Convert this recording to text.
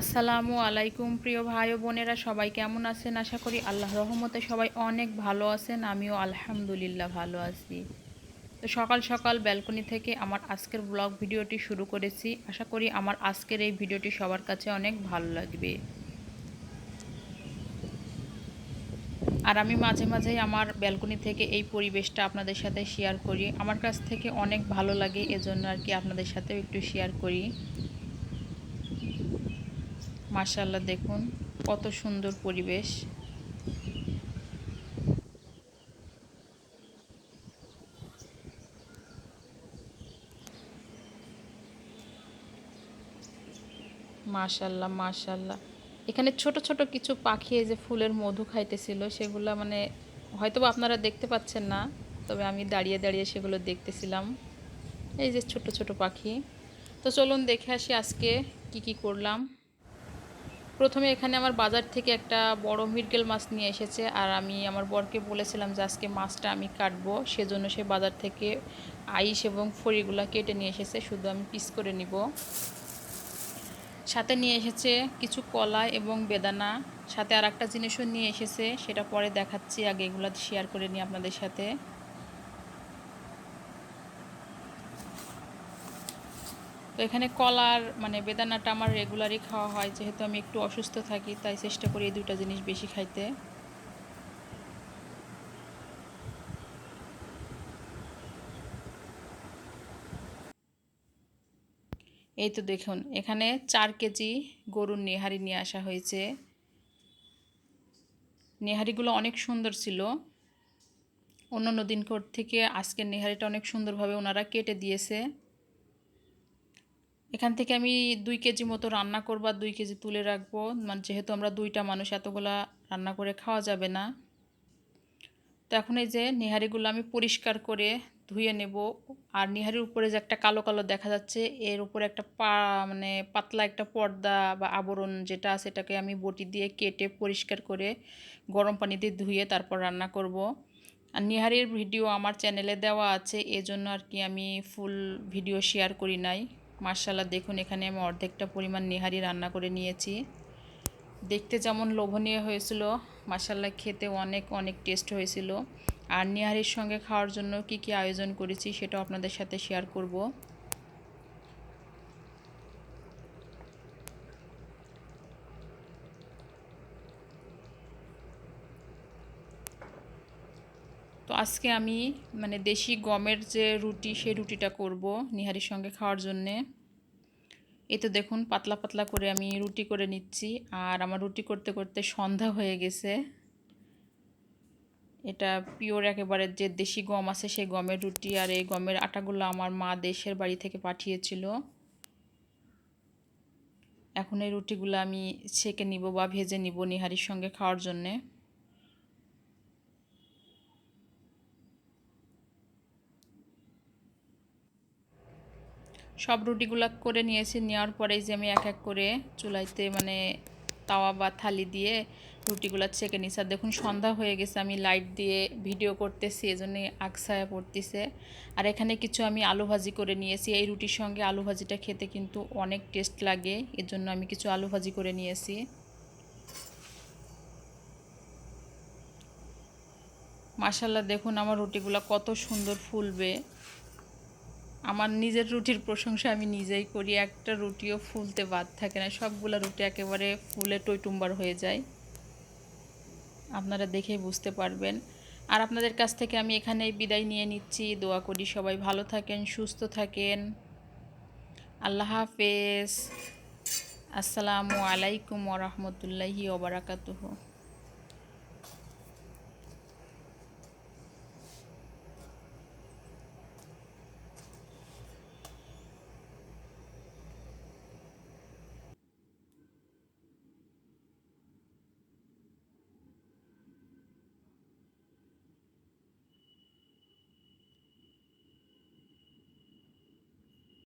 আসসালামু আলাইকুম, প্রিয় ভাই ও বোনেরা, সবাই কেমন আছেন? আশা করি আল্লাহ রহমতে সবাই অনেক ভালো আছেন, আমিও আলহামদুলিল্লাহ ভালো আছি। তো সকাল সকাল ব্যালকনি থেকে আমার আজকের ব্লগ ভিডিওটি শুরু করেছি। আশা করি আমার আজকের এই ভিডিওটি সবার কাছে অনেক ভালো লাগবে। আর আমি মাঝে মাঝেই আমার ব্যালকনি থেকে এই পরিবেশটা আপনাদের সাথে শেয়ার করি। আমার কাছ থেকে অনেক ভালো লাগে, এজন্য আর কি আপনাদের সাথেও একটু শেয়ার করি। মাশাল্লাহ দেখুন কত সুন্দর পরিবেশ। মাশাল্লাহ মাশাল্লাহ এখানে ছোট ছোট কিছু পাখি, এই যে ফুলের মধু খাইতেছিল, সেগুলো মানে হয়তো আপনারা দেখতে পাচ্ছেন না, তবে আমি দাঁড়িয়ে দাঁড়িয়ে সেগুলো দেখতেছিলাম। এই যে ছোট ছোট পাখি। তো চলুন দেখে আসি আজকে কি কি করলাম। প্রথমে এখানে আমার বাজার থেকে একটা বড় মিরগেল মাছ নিয়ে এসেছে আর আমি আমার বরকে বলেছিলাম যে আজকে মাছটা আমি কাটবো। সেজন্য সে বাজার থেকে আইস এবং ফড়িগুলো কেটে নিয়ে এসেছে, শুধু আমি পিস করে নিব। সাথে নিয়ে এসেছে কিছু কলা এবং বেদানা। সাথে আর একটা জিনিসও নিয়ে এসেছে, সেটা পরে দেখাচ্ছি, আগে এগুলো শেয়ার করে নিই আপনাদের সাথে। তো এখানে কলার মানে বেদানাটা আমার রেগুলারই খাওয়া হয়, যেহেতু আমি একটু অসুস্থ থাকি, তাই চেষ্টা করি এই দুটা জিনিস বেশি খাইতে। এই তো দেখুন, এখানে চার কেজি গরুর নেহারি নিয়ে আসা হয়েছে। নেহারিগুলো অনেক সুন্দর ছিল। অন্য অন্য দিন থেকে আজকের নেহারিটা অনেক সুন্দরভাবে ওনারা কেটে দিয়েছে। এখান থেকে আমি দুই কেজি মতো রান্না করব আর দুই কেজি তুলে রাখব। মানে যেহেতু আমরা দুইটা মানুষ, এতগুলা রান্না করে খাওয়া যাবে না। তো এখন এই যে নিহারিগুলো আমি পরিষ্কার করে ধুয়ে নেব। আর নিহারির উপরে যে একটা কালো কালো দেখা যাচ্ছে, এর উপরে একটা পা মানে পাতলা একটা পর্দা বা আবরণ যেটা আছে, এটাকে আমি বটি দিয়ে কেটে পরিষ্কার করে গরম পানি দিয়ে ধুয়ে তারপর রান্না করব। আর নিহারির ভিডিও আমার চ্যানেলে দেওয়া আছে, এজন্য আর কি আমি ফুল ভিডিও শেয়ার করি নাই। মার্শাল্লাহ দেখুন এখানে আমি অর্ধেকটা পরিমাণ নেহারি রান্না করে নিয়েছি। দেখতে যেমন লোভনীয় হয়েছিল মার্শাল্লাহ খেতে অনেক অনেক টেস্ট হয়েছিল। আর নেহারির সঙ্গে খাওয়ার জন্য কি কি আয়োজন করেছি সেটাও আপনাদের সাথে শেয়ার করব। তো আজকে আমি মানে দেশি গমের যে রুটি, সেই রুটিটা করব নিহারির সঙ্গে খাওয়ার জন্যে। এই তো দেখুন, পাতলা পাতলা করে আমি রুটি করে নিচ্ছি। আর আমার রুটি করতে করতে সন্ধ্যা হয়ে গেছে। এটা পিওর একেবারে যে দেশি গম আছে, সেই গমের রুটি আর এই গমের আটাগুলো আমার মা দেশের বাড়ি থেকে পাঠিয়েছিল। এখন এই রুটিগুলো আমি ছেঁকে নিব বা ভেজে নিব নিহারির সঙ্গে খাওয়ার জন্যে। সব রুটিগুলো করে নিয়েছি, নেওয়ার পরেই যে আমি এক এক করে চুলাইতে মানে তাওয়া বা থালি দিয়ে রুটিগুলো ছেঁকে নিছি আর দেখুন সন্ধ্যা হয়ে গেছে, আমি লাইট দিয়ে ভিডিও করতেছি এজন্যে আকসায়া পড়তেছে। আর এখানে কিছু আমি আলু ভাজি করে নিয়েছি। এই রুটির সঙ্গে আলু ভাজিটা খেতে কিন্তু অনেক টেস্ট লাগে এর জন্য আমি কিছু আলু ভাজি করে নিয়েছি। মাসাল্লাহ দেখুন আমার রুটিগুলো কত সুন্দর ফুলবে। আমার নিজের রুটির প্রশংসা আমি নিজেই করি। একটা রুটিও ফুলতে বাদ থাকে না। সবগুলো রুটি একেবারে ফুলে টইটুম্বার হয়ে যায়। আপনারা দেখেই বুঝতে পারবেন। আর আপনাদের কাছ থেকে আমি এখানে বিদায় নিয়ে নিচ্ছি। দোয়া করি সবাই ভালো থাকেন, সুস্থ থাকেন। আল্লাহ হাফেজ। আসসালামু আলাইকুম ওরহমতুল্লাহি ওবরাকাতুহ